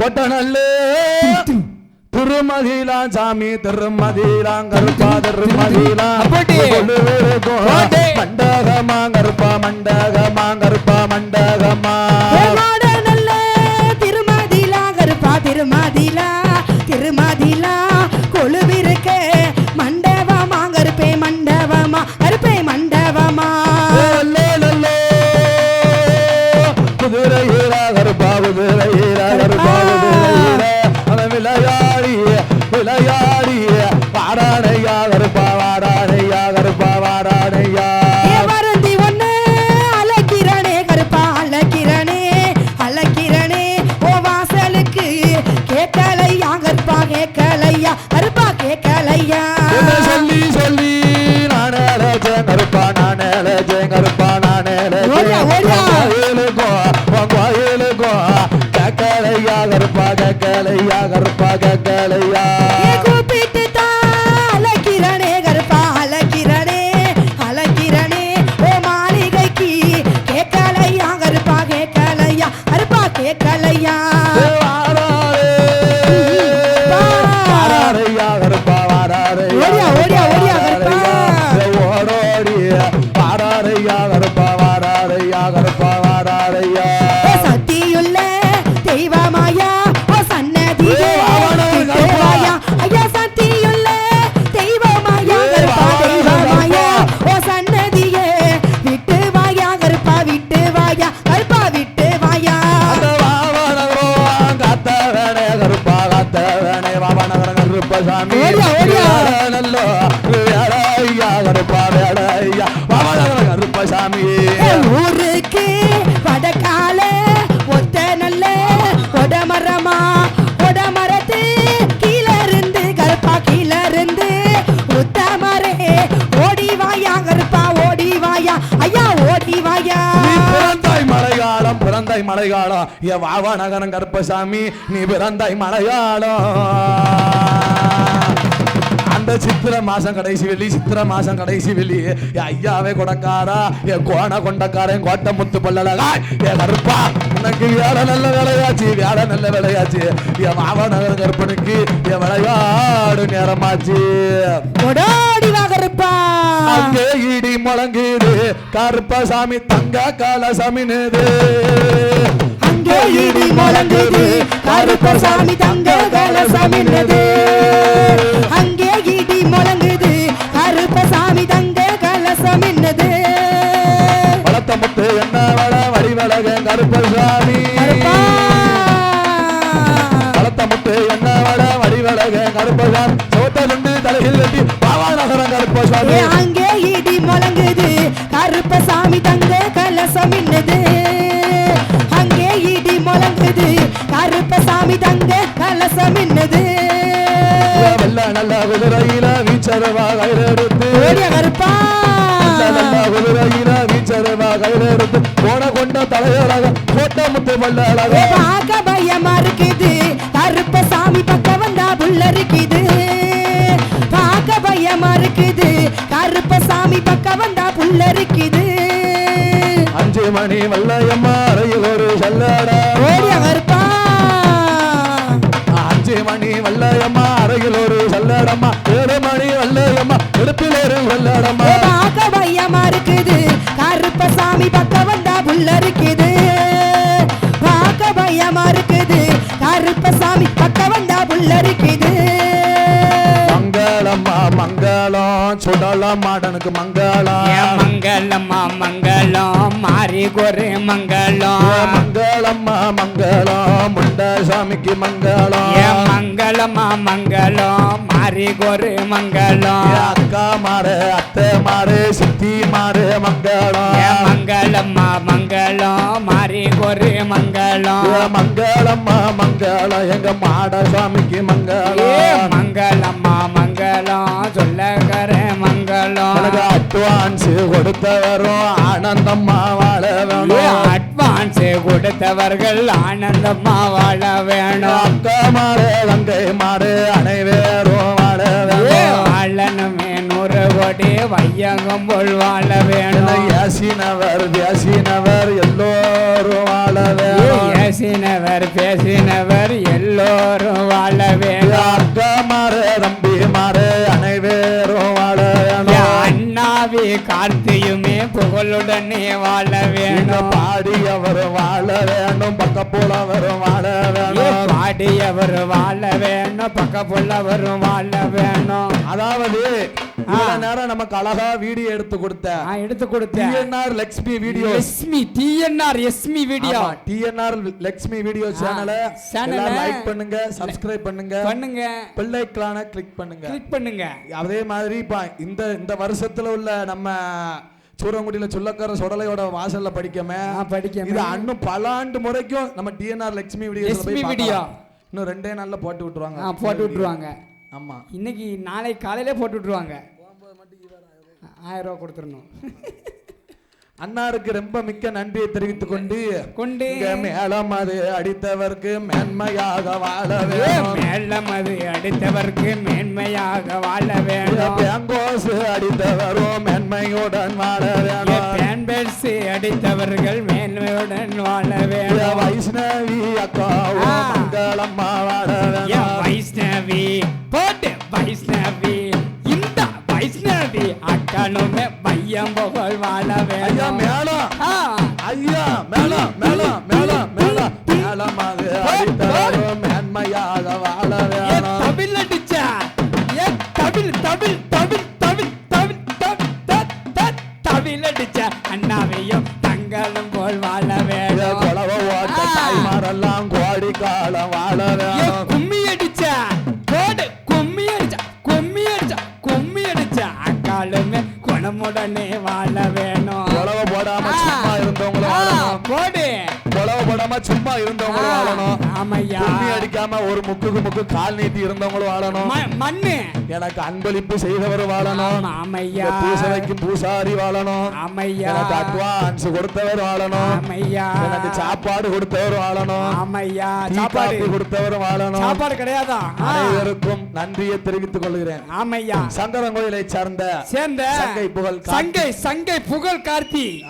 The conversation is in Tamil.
கொட்டநல்லு. திருமதிலாம் சாமி திருமதிலாம் கருப்பா போட்டி. மண்டகமா கருப்பா மண்டகமா கருப்பா மண்டகமா. திருமதிலா கருப்பா திருமதிலா திருமதிலா. கொழுவிருக்க மண்டபமா கருப்பே மண்டபமா கருப்பே மண்டபமா. குதிரையிலா கருப்பா நானே ஓடியா, ஓடியா. கோயிலுக்கும் கோயிலுக்கும் கேட்கலையா கருப்பா வேடையா கருப்பா வேடையா வாவனகரம் கருப்பசாமி. ஏ, ஊருக்கு வடக்கால ஒத்த நல்ல கொடமரமா கொடமரத்து கீழ இருந்து கருப்பா கீழ இருந்து உத்தமரே ஓடி வாயா கருப்பா ஓடி வாயா. ஐயா ஓடி வாயா. பிறந்தாய் மலையாளம் பிறந்தாய் மலையாளம். என் வாவனகரம் கருப்பசாமி நீ பிறந்தாய் மலையாளம். அந்த சித்திர மாசம் கடைசி வெள்ளி சித்திர மாசம் கடைசி வெள்ளி. ஐயாவே கொடக்காரா என் கோண கொண்டக்காரன் கோட்டை முத்து பல்லழகா என் கருப்பா உனக்கு வேலை நல்ல வேலையாச்சு வேலை நல்ல வேலையாச்சு. என் மாவனகர் கருப்பனுக்கு என் விளையாடு நேரமாச்சு. அங்கே இடி முழங்குது கருப்பசாமி தங்க கலசமினுது அங்கே இடி முழங்குது கருப்பசாமி தங்க கலசமின்னது முத்து என்ன வள வடிவழக கருப்பசாமி சோத்த துண்டு தலையில் வெட்டி பாவா நகரம் கருப்பசாமி அங்கே இடி முழங்குது கருப்பசாமி தங்க கலசமின்னது அங்கே இடி முழங்குது கருப்பசாமி தங்க கலசமின்னது வெள்ள நல்ல குதிரையில வீச்சரவா கையிலெடுத்து ஓடிய கருப்பா. வெள்ள நல்ல குதிரையில வீச்சரவா கையிலெடுத்து போன கொண்ட தலையழக கோட்டை முத்து ஏ பார்க்க பயமா இருக்குது கருப்பசாமி பக்கம் வந்தா புள்ள இருக்குது பார்க்க பயமா இருக்குது கருப்பசாமி பக்கம் வந்தா புள்ள இருக்குது அஞ்சு மணி வல்லையம்மா அறையில் ஒரு இருக்குது மங்களம்மா மங்களம். சுடலம் மாடனுக்கு மங்களம். மங்களம்மா மங்களம். மாறி கொரு மங்களம் மங்களம்மா மங்களம். முண்டசாமிக்கு மங்களம். மங்களம்மா மங்களம். மாறி கொரு மங்களம் அக்கா மாறு அத்தை மாறு சித்தி மாறு மங்களம். மங்களம்மா மங்களம். மாறி கொரு மங்களம் மங்களம்மா மங்களம். எங்க மாடசாமிக்கு ஏ மங்களம் மங்களம்மா மங்களம். சொல்லகர மங்களம். அட்வான்ஸ் கொடுத்தவரும் ஆனந்தம்மா வாழ வேணும் அட்வான்ஸ் கொடுத்தவர்கள் ஆனந்தமா வாழ வேணும். அக்கா மாறு கங்கை மாறு அனைவரும் கோடி வையகம் போல் வாழ வேணும். யாசினவர் வியாசினவர் எல்லோரும் வாழ வேணும். ஏசினவர் பேசினவர் எல்லோரும் வாழ வேணும். அக்கா மாறு தம்பி மாறு அனைவரும் வாழ வேணும். அண்ணாவி கார்த்தியுமே புகழுடனே வாழ வேணும். பாடியவர் வாழ வேண்டும் பக்க போலவரும் வாழ வேணும். பாடியவர் வாழ வேணும் பக்க புள்ளவரும் வாழ வேணும். அதாவது இவ்வளவு நேரம் நமக்கு அழகா வீடியோ எடுத்து கொடுத்த எடுத்து கொடுத்தேன் டிஎன்ஆர் லக்ஷ்மி வீடியோ எஸ்மி டிஎன்ஆர் எஸ்மி வீடியோ டிஎன்ஆர் லக்ஷ்மி வீடியோ சேனலை அ லைக் பண்ணுங்க சப்ஸ்கிரைப் பண்ணுங்க. பண்ணுங்க. பிள்ளைக்களான கிளிக் பண்ணுங்க. கிளிக் பண்ணுங்க. அதே மாதிரி இப்ப இந்த இந்த வருஷத்துல உள்ள நம்ம சூரங்குடியில சொல்லக்கார சொடலையோட வாசல்ல படிக்கமே. ஆ, படிக்கமே. இது இன்னும் பல ஆண்டு முறைக்கும் நம்ம டிஎன்ஆர் லக்ஷ்மி வீடியோ video. இன்னும் ரெண்டே நாள்ல போட்டு விட்டுருவாங்க. போட்டு விட்டுருவாங்க. ஆமா. இன்னைக்கு நாளை காலையிலே போட்டு விட்டுருவாங்க. ஆயிரம் ரூபா கொடுத்துடணும். அன்னாருக்கு ரொம்ப மிக்க நன்றியை தெரிவித்துக் கொண்டு கொண்டு இங்க மேளம் அது அடித்தவர்க்கு மேன்மையாக வாழ ஏ, வேணும் மேளம் அது அடித்தவர்க்கு மேன்மையாக வாழ வேணும் பேங்கோஸ் அடித்தவரும் மேன்மையுடன் வாழ பேன்பேட்ஸ் அடித்தவர்கள் மேன்மையுடன் வாழ வேணும் வைஷ்ணவி அக்காவும் ஆ. மங்களம்மா வாழ ஏ, புகழ் வாழ வேணும். மேளம். ஐயா மேளம் மேளம் மேளம் மேளம். மேளம் அது அடித்தவரும் மேன்மையாக வாழ வேணும். தவில் அடிச்சா ஏ தவில் தவில் தவில் தவில் தவில் தவில் த- த- தவில் அடிச்ச அண்ணாவையும் தங்களும் போல் வாழ இங்க வேணும். குலவ ஓட்ட ஆ. தாய்மாரெல்லாம் கோடி காலம் வாழ ஏ, வேணும். குணமுடனே வாழ போடாம சும்மா இருந்தவங்களும் வாழணும் ஆமையா. கும்மி அடிக்காம ஒரு முக்குக்கு முக்கு கால் நீட்டி இருந்தவங்களும் வாழணும் மண்ணு. எனக்கு அன்பளிப்பு செய்தவர் வாழணும். ஆமா, ஆமையா. இந்த பூசை வைக்கும் பூசாரி வாழணும். ஆமையா. எனக்கு அட்வான்ஸ் கொடுத்தவர் வாழணும். ஆமையா. எனக்கு சாப்பாடு கொடுத்தவர் வாழணும். ஆமையா. சாப்பாடு. கொடுத்தவர் வாழணும். சாப்பாடு கிடையாதா. அனைவருக்கும் நன்றியை தெரிவித்துக் கொள்கிறேன். ஆமையா. சங்கரங்கோயிலை சார்ந்த சேர்ந்த சங்கை புகழ். சங்கை சங்கை புகழ் கார்த்தி.